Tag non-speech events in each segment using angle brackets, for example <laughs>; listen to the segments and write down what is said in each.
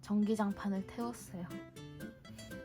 전기장판을 태웠어요.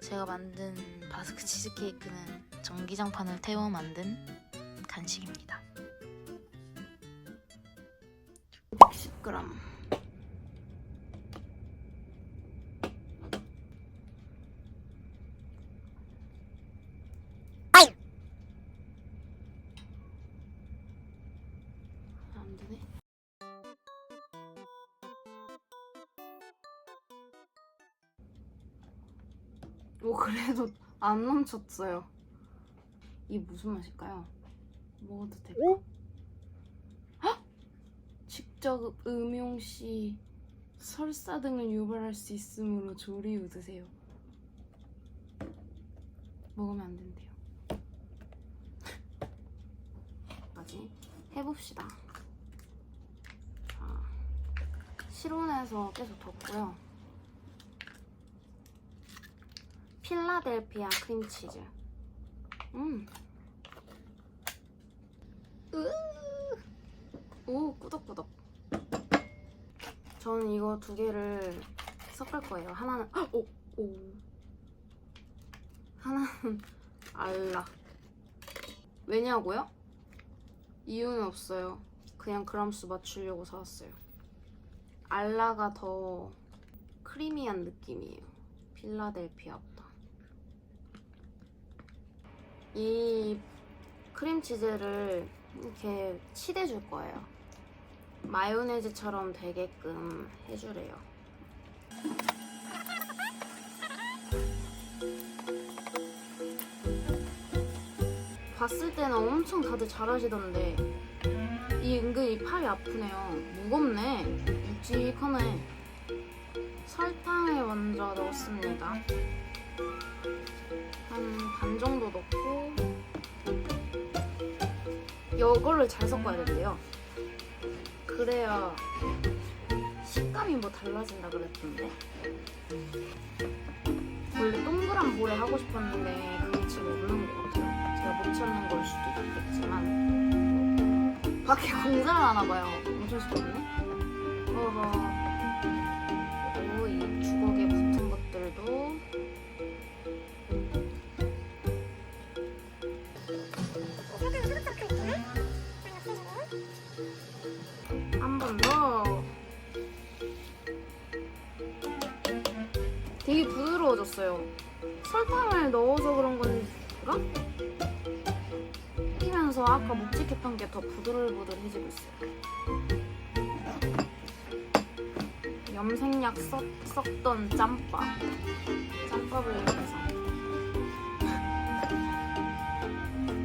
제가 만든 바스크 치즈케이크는 전기장판을 태워 만든 간식입니다. 110g. 오 그래도 안 넘쳤어요. 이게 무슨 맛일까요? 먹어도 될까? 헉! 직접 음용 시 설사 등을 유발할 수 있으므로 조리 후 드세요. 먹으면 안 된대요. 까지 해봅시다. 자, 실온에서 계속 뒀고요. 필라델피아 크림치즈. 음. 으. 오, 꾸덕꾸덕. 저는 이거 두 개를 섞을 거예요. 하나는 헉! 오, 오. 하나는 알라. 왜냐고요? 이유는 없어요. 그냥 그람수 맞추려고 사왔어요. 알라가 더 크리미한 느낌이에요. 필라델피아보다. 이 크림치즈를 이렇게 칠해줄 거예요. 마요네즈처럼 되게끔 해주래요. 봤을 때는 엄청 다들 잘하시던데 이 은근 히 팔이 아프네요. 무겁네. 묵직하네. 설탕을 먼저 넣습니다. 한 반 정도 넣고 이거를 잘 섞어야 된대요. 그래야 식감이 뭐 달라진다 그랬던데. 원래 동그란 볼에 하고 싶었는데 그게 지금 없는 것 같아요. 제가 못 찾는 걸 수도 있겠지만 밖에 공사를 하나 봐요. 엄청 시끄럽네. 어허. 설탕을 넣어서 그런 건가? 끼면서 아까 묵직했던 게 더 부들부들해지고 있어요. 염색약 썼, 썼던 짬밥. 짬밥을 이용해서.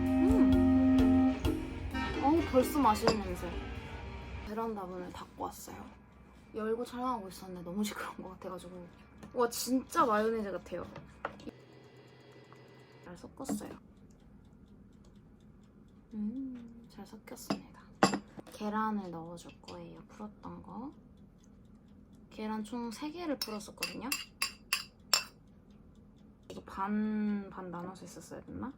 음. 어우, 벌써 맛있는 냄새. 베란다 문을 닫고 왔어요. 열고 촬영하고 있었는데 너무 시끄러운 것 같아가지고 와 진짜 마요네즈 같아요. 잘 섞었어요. 음, 잘 섞였습니다. 계란을 넣어줄 거예요. 풀었던 거. 계란 총 3개를 풀었었거든요. 이거 반, 반 나눠서 했었어야 됐나?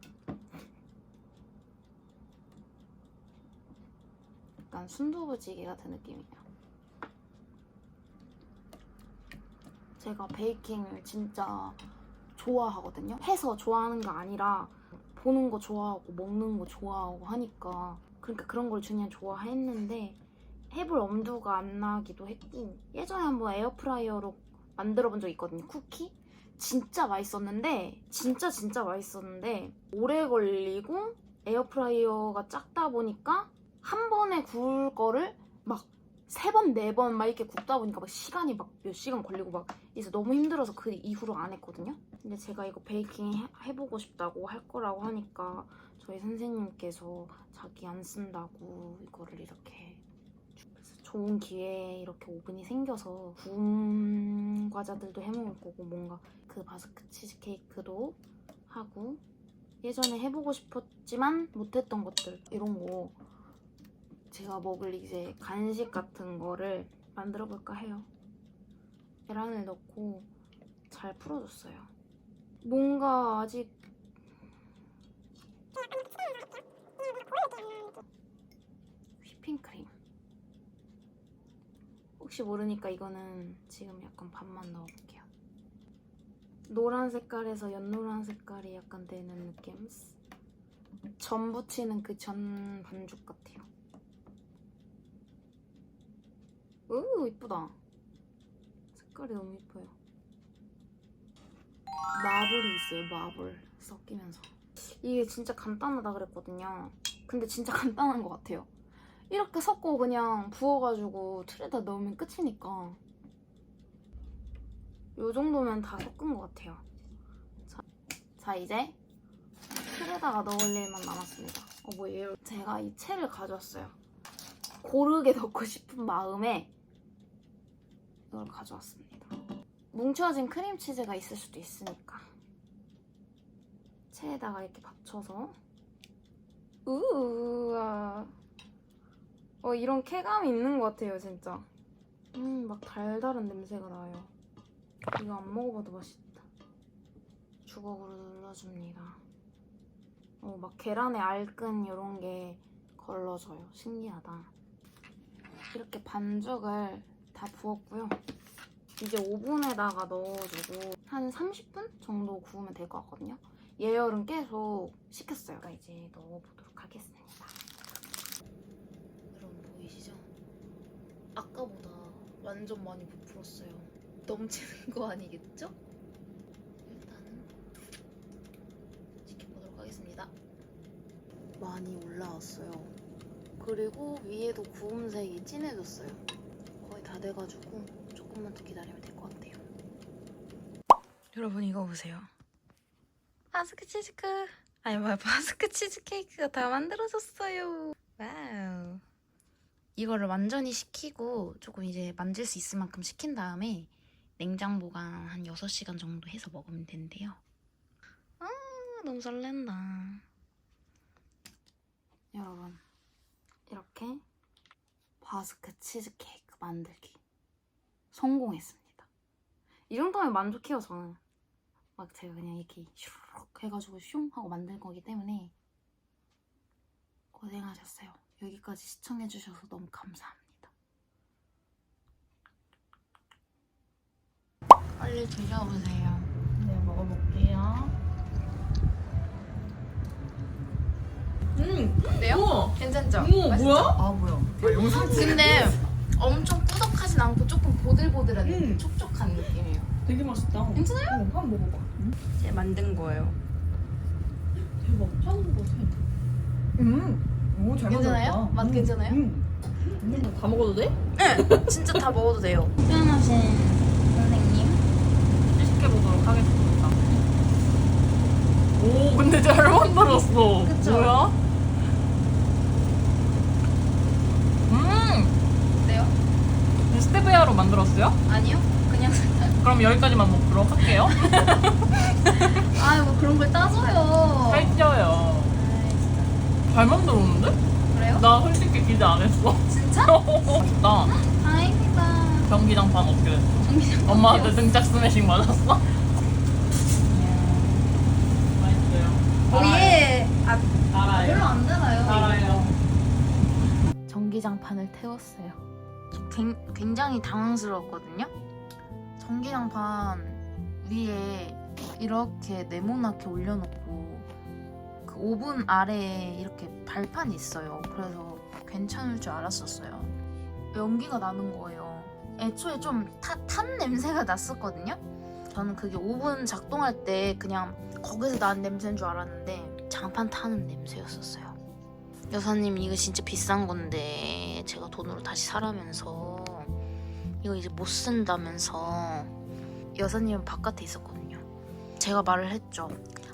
약간 순두부찌개 같은 느낌이에요. 제가 베이킹을 진짜 좋아하거든요. 해서 좋아하는 게 아니라 보는 거 좋아하고 먹는 거 좋아하고 하니까 그러니까 그런 걸 주면 좋아했는데 해볼 엄두가 안 나기도 했고 예전에 한번 에어프라이어로 만들어 본 적 있거든요. 쿠키? 진짜 맛있었는데 진짜 진짜 맛있었는데 오래 걸리고 에어프라이어가 작다 보니까 한 번에 구울 거를 막 세 번, 네 번 막 이렇게 굽다 보니까 막 시간이 막 몇 시간 걸리고 막 이제 너무 힘들어서 그 이후로 안 했거든요. 근데 제가 이거 베이킹 해, 해보고 싶다고 할 거라고 하니까 저희 선생님께서 자기 안 쓴다고 이거를 이렇게 좋은 기회에 이렇게 오븐이 생겨서 구운 과자들도 해 먹을 거고 뭔가 그 바스크 치즈케이크도 하고 예전에 해보고 싶었지만 못했던 것들 이런 거 제가 먹을 이제 간식 같은 거를 만들어 볼까 해요. 계란을 넣고 잘 풀어줬어요. 뭔가 아직 휘핑크림 혹시 모르니까 이거는 지금 약간 반만 넣어볼게요. 노란 색깔에서 연노란 색깔이 약간 되는 느낌. 전 부치는 그 전 반죽 같아요. 오 이쁘다. 색깔이 너무 이뻐요. 마블이 있어요. 마블 섞이면서. 이게 진짜 간단하다 그랬거든요. 근데 진짜 <laughs> 간단한 것 같아요. 이렇게 섞고 그냥 부어가지고 틀에다 넣으면 끝이니까. 요 정도면 다 섞은 것 같아요. 자, 자 이제 틀에다가 넣을 일만 남았습니다. 어 뭐예요? 제가 이 채를 가져왔어요. 고르게 <laughs> 넣고 싶은 마음에 이걸 가져왔습니다. 뭉쳐진 크림치즈가 있을 수도 있으니까. 체에다가 이렇게 받쳐서. 우와. 어 이런 쾌감이 있는 것 같아요 진짜. 음 막 달달한 냄새가 나요. 이거 안 먹어봐도 맛있다. 주걱으로 눌러줍니다. 어 막 계란의 알끈 이런 게 걸러져요. 신기하다. 이렇게 반죽을 다 부었고요 이제 오븐에다가 넣어주고 한 30분 정도 구우면 될 것 같거든요. 예열은 계속 시켰어요. 그러니까 이제 넣어보도록 하겠습니다. 여러분 보이시죠? 아까보다 완전 많이 부풀었어요. 넘치는 거 아니겠죠? 일단은 지켜보도록 하겠습니다. 많이 올라왔어요. 그리고 위에도 구움색이 진해졌어요. 돼가지고 조금만 더 기다리면 될 것 같아요. 여러분 이거 보세요. 바스크 치즈크 아니 뭐야 바스크 치즈 케이크가 다 만들어졌어요. 와우. 이거를 완전히 식히고 조금 이제 만질 수 있을 만큼 식힌 다음에 냉장 보관 한 6시간 정도 해서 먹으면 된대요. 아 너무 설렌다. 여러분 이렇게 바스크 치즈 케이크 만들기 성공했습니다. 이 정도면 만족해요 저는. 막 제가 그냥 이렇게 슈룩 해가지고 슝 하고 만든 거기 때문에 고생하셨어요. 여기까지 시청해주셔서 너무 감사합니다. 빨리 드셔보세요. 네, 먹어볼게요. 음, 어때요? 우와, 괜찮죠? 우와, 뭐야? 아 뭐야? 근데 엄청 꾸덕하진 않고 조금 보들보들한 음. 촉촉한 느낌이에요. 되게 맛있다. 괜찮아요? 어, 한번 먹어봐. 제가 만든 거예요. 대박, 처음 먹어. 음, 오, 잘 괜찮아요? 맛 음, 괜찮아요? 음. 음, 다 먹어도 돼? 네, 진짜 다 먹어도 돼요. <laughs> 수연하신 선생님. 시식해 보도록 하겠습니다. 오, 근데 잘 만들었어. 그쵸? 뭐야? 음, 어때요? 스테비아로 만들었어요? 아니요? 그냥 <laughs> 그럼 여기까지만 먹도록 할게요. <laughs> 아유 뭐 그런 걸 따져요. 살쪄요. 잘 만들었는데? 그래요? 나 솔직히 기대 안 했어. 진짜? <laughs> 맛있다. 다행이다. 전기장판 어떻게 됐어? 정기장 엄마한테 등짝 스매싱 맞았어? 맛있어요. 오예. 아 달아요. 별로 안 달아요. 달아요. 전기장판을 태웠어요. 굉장히 당황스러웠거든요. 전기장판 위에 이렇게 네모나게 올려놓고 그 오븐 아래에 이렇게 발판이 있어요. 그래서 괜찮을 줄 알았었어요. 연기가 나는 거예요. 애초에 좀 타, 탄 냄새가 났었거든요. 저는 그게 오븐 작동할 때 그냥 거기서 나는 냄새인 줄 알았는데 장판 타는 냄새였었어요. 여사님 이거 진짜 비싼 건데 돈으로 다시 사라면서 이거 이제 못 쓴다면서 여사님은 바깥에 있었거든요. 제가 말을 했죠.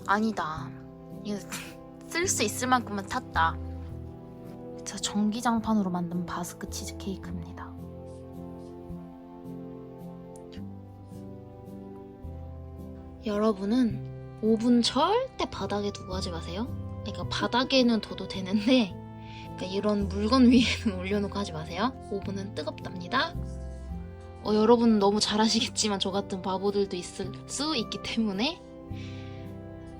아니다. 이거 쓸 수 있을 만큼만 탔다. 자 전기장판으로 만든 바스크 치즈 케이크입니다. 여러분은 오븐 절대 바닥에 두고 하지 마세요. 그러니까 바닥에는 둬도 되는데 그러니까 이런 물건 위에는 <laughs> 올려놓고 하지 마세요. 오븐은 뜨겁답니다. 어, 여러분 너무 잘 아시겠지만 저 같은 바보들도 있을 수 있기 때문에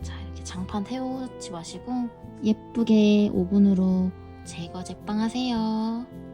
자 이렇게 장판 태우지 마시고 예쁘게 오븐으로 제거 제빵하세요.